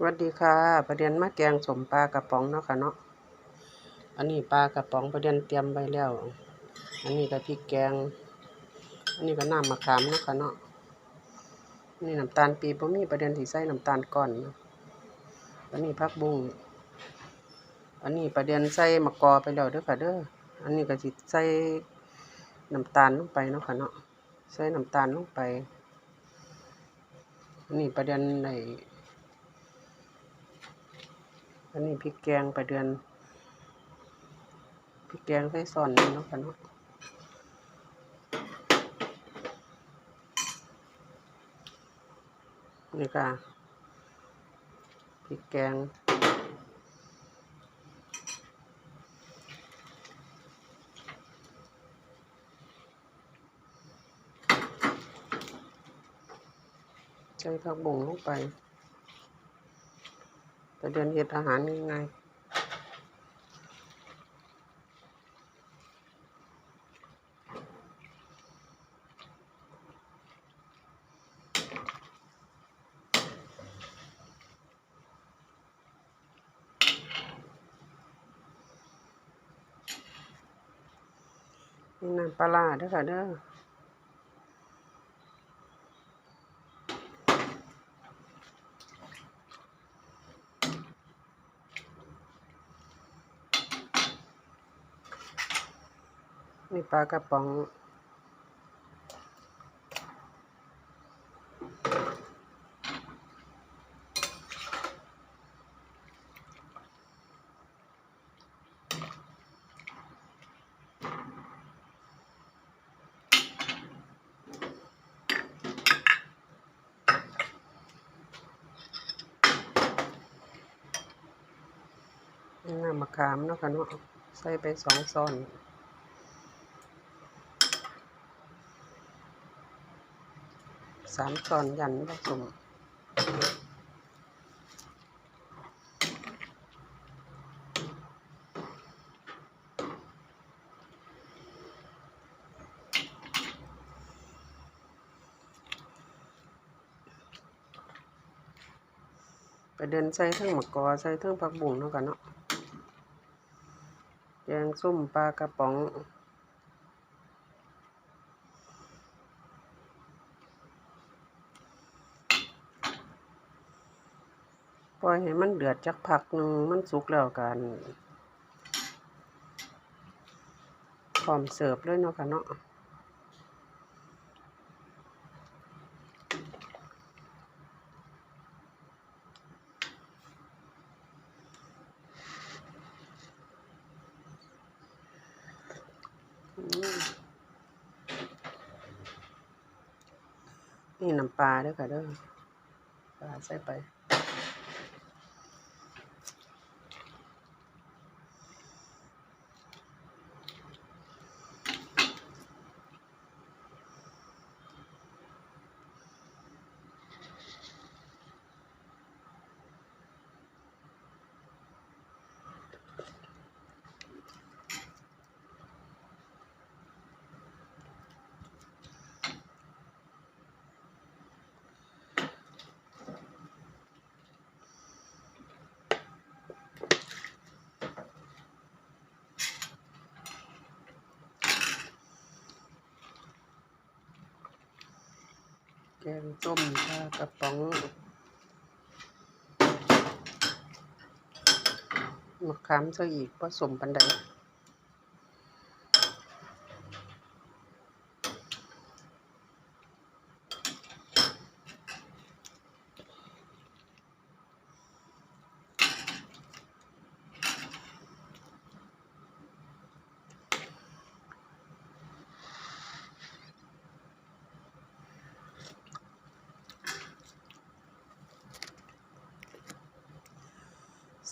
สวัสดีค่ะ ประเด็นมาแกงสมปลากระป๋องเนาะค่ะเนาะ อันนี้ปลากระป๋องประเด็นเตรียมไว้แล้ว อันนี้ก็พริกแกง อันนี้ก็น้ำมะขามเนาะค่ะเนาะ นี่น้ำตาลปีบบ่มีประเด็นที่ใส่น้ำตาลก่อน อันนี้ผักบุ้ง อันนี้ประเด็นใส่มะกอไปแล้วเด้อค่ะเด้อ อันนี้ก็สิใส่น้ำตาลลงไปเนาะค่ะเนาะ ใส่น้ำตาลลงไป อันนี้ประเด็นใน อันนี้พริกแกงประเดือนพริกแกงใส่ซอนนี่เนาะค่ะเนาะนี่ค่ะพริกแกงใส่ผักบุ้งลงไป ประเดือนเฮ็ดอาหารง่ายๆนี่น้ำปลาร้าเด้อค่ะเด้อ นี่ปลากระป๋อง น้ำมะขามเนาะค่ะเนาะใส่ไปสองซ้อน สามช้อนยันผสมไปเดินใส่ทั้งมะกอใส่ทั้งผักบุ้งเนาะค่ะเนาะแกงส้มปลากระป๋อง ล่อยให้มันเดือดจักพักหนึ่งมันสุกแล้วกันพร้อมเสิร์ฟเลยเนาะค่ะเนาะนี่น้ำปลาด้วยค่ะเด้อปลาใส่ไป กงต้มปลากระป๋องมะขามใส่อีกผสมปันใด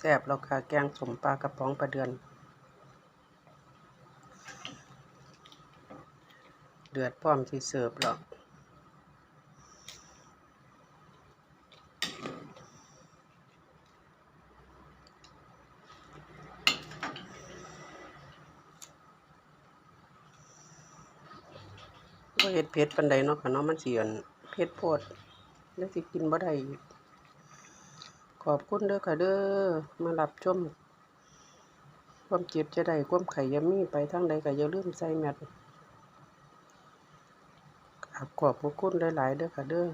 ซ่บแล้วค่ะแกงสมปลากระป๋องปลาเดือน เดือดพร้อมที่เสิร์ฟแล้วเฮ็ดเผ็ดปานใดเนาะค่ะเนาะมันเสิอั่นเผ็ดโพดแล้วสิกินบ่ได้อีก ขอบคุณเด้อค่ะเด้อมารับชมความเจ็บจะได้ความไข่อยามีไปทั้งใดก็อย่าลืมใส่แมสครับขอบคุณหลายๆเด้อค่ะเด้อ